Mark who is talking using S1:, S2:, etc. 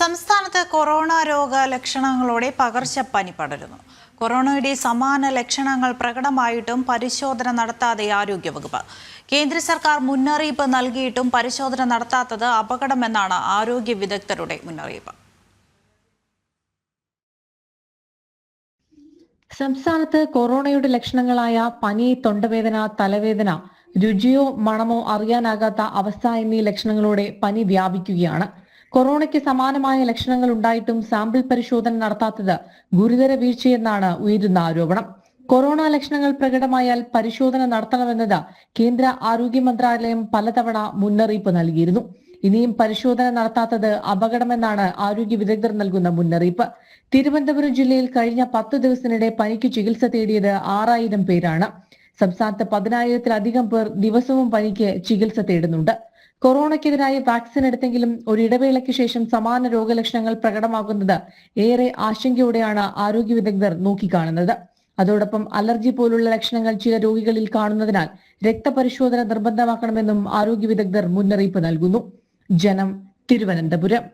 S1: സംസ്ഥാനത്ത് കൊറോണ രോഗ ലക്ഷണങ്ങളോടെ പകർച്ചപ്പനി പടരുന്നു. കൊറോണയുടെ സമാന ലക്ഷണങ്ങൾ പ്രകടമായിട്ടും പരിശോധന നടത്താതെ ആരോഗ്യവകുപ്പ്. കേന്ദ്ര സർക്കാർ മുന്നറിയിപ്പ് നൽകിയിട്ടും പരിശോധന നടത്താത്തത് അപകടമെന്നാണ് ആരോഗ്യ വിദഗ്ധരുടെ മുന്നറിയിപ്പ്.
S2: സംസ്ഥാനത്ത് കൊറോണയുടെ ലക്ഷണങ്ങളായ പനി തൊണ്ടവേദന തലവേദന രുചിയോ മണമോ അറിയാനാകാത്ത അവസ്ഥ എന്നീ ലക്ഷണങ്ങളോടെ പനി വ്യാപിക്കുകയാണ്. കൊറോണയ്ക്ക് സമാനമായ ലക്ഷണങ്ങൾ ഉണ്ടായിട്ടും സാമ്പിൾ പരിശോധന നടത്താത്തത് ഗുരുതര വീഴ്ചയെന്നാണ് ഉയരുന്ന ആരോപണം. കൊറോണ ലക്ഷണങ്ങൾ പ്രകടമായാൽ പരിശോധന നടത്തണമെന്നത് കേന്ദ്ര ആരോഗ്യ മന്ത്രാലയം പലതവണ മുന്നറിയിപ്പ് നൽകിയിരുന്നു. ഇനിയും പരിശോധന നടത്താത്തത് അപകടമെന്നാണ് ആരോഗ്യ വിദഗ്ധർ നൽകുന്ന മുന്നറിയിപ്പ്. തിരുവനന്തപുരം ജില്ലയിൽ കഴിഞ്ഞ പത്ത് ദിവസത്തിനിടെ പനിക്ക് ചികിത്സ തേടിയത് ആറായിരം പേരാണ്. സംസ്ഥാനത്ത് പതിനായിരത്തിലധികം പേർ ദിവസവും പനിക്ക് ചികിത്സ തേടുന്നുണ്ട്. കൊറോണയ്ക്കെതിരായ വാക്സിൻ എടുത്തെങ്കിലും ഒരു ഇടവേളയ്ക്ക് ശേഷം സമാന രോഗലക്ഷണങ്ങൾ പ്രകടമാകുന്നത് ഏറെ ആശങ്കയോടെയാണ് ആരോഗ്യ വിദഗ്ധർ നോക്കിക്കാണുന്നത്. അതോടൊപ്പം അലർജി പോലുള്ള ലക്ഷണങ്ങൾ ചില രോഗികളിൽ കാണുന്നതിനാൽ രക്തപരിശോധന നിർബന്ധമാക്കണമെന്നും ആരോഗ്യ വിദഗ്ധർ മുന്നറിയിപ്പ് നൽകുന്നു. ജനം തിരുവനന്തപുരം.